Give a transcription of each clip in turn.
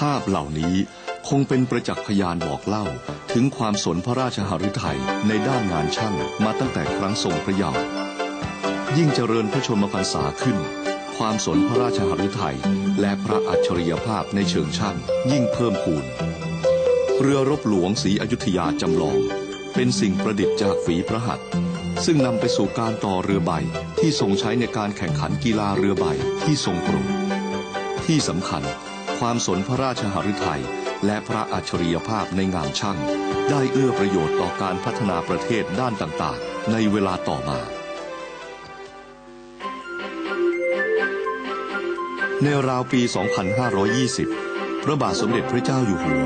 ภาพเหล่านี้คงเป็นประจักษ์พยานบอกเล่า ถึงความสนพระราชหฤทัยในด้านงานช่างมาตั้งแต่ครั้งทรงพระเยาว์ยิ่งเจริญพระชนมพรรษาขึ้น ความสนพระราชหฤทัยและพระอัจฉริยภาพในเชิงช่างยิ่งเพิ่มพูน เรือรบหลวงศรีอยุธยาจำลอง เป็นสิ่งประดิษฐ์จากฝีพระหัตถ์ซึ่งนำไปสู่การต่อเรือใบที่ทรงใช้ในการแข่งขันกีฬาเรือใบที่ทรงโปรดที่สำคัญ ความสนพระราชหฤทัยและพระอัจฉริยภาพในงานช่าง ได้เอื้อประโยชน์ต่อการพัฒนาประเทศด้านต่างๆ ในเวลาต่อมา ในราวปี 2520 พระบาทสมเด็จพระเจ้าอยู่หัว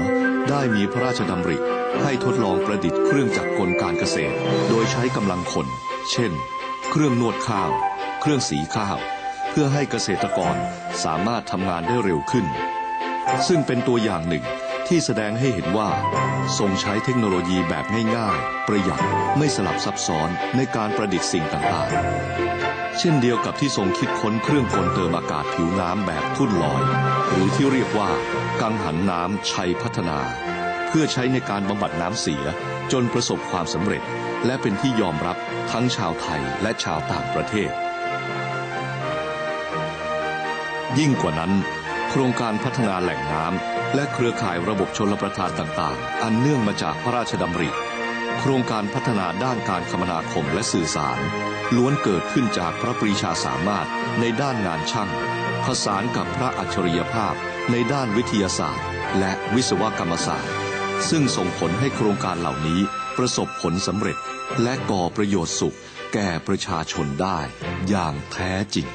ได้มีพระราชดำริให้ทดลองประดิษฐ์เครื่องจักรกลการเกษตร โดยใช้กำลังคน เช่น เครื่องนวดข้าว เครื่องสีข้าว เพื่อให้เกษตรกรสามารถทำงานได้เร็วขึ้น ซึ่งเป็นตัวอย่างหนึ่งที่แสดงให้เห็นว่า ทรงใช้เทคโนโลยีแบบง่ายๆ ประหยัดไม่สลับซับซ้อนในการประดิษฐ์สิ่งต่างๆ เช่นเดียวกับที่ทรงคิดค้นเครื่องกลเติมอากาศผิวน้ำแบบทุ่นลอย หรือที่เรียกว่า กังหันน้ำชัยพัฒนา เพื่อใช้ในการบำบัดน้ำเสียจนประสบความสำเร็จ และเป็นที่ยอมรับทั้งชาวไทยและชาวต่างประเทศ ยิ่งกว่านั้น ครงการพัฒนาแหล่งน้ำและเครือข่ายระบบชลประทานต่างๆ อันเนื่องมาจากพระราชดำริ โครงการพัฒนาด้านการคมนาคมและสื่อสาร ล้วนเกิดขึ้นจากพระปรีชาสามารถในด้านงานช่าง ผสานกับพระอัจฉริยภาพในด้านวิทยาศาสตร์ และวิศวกรรมศาสตร์ ซึ่งส่งผลให้โครงการเหล่านี้ประสบผลสำเร็จ และก่อประโยชน์สุขแก่ประชาชนได้อย่างแท้จริง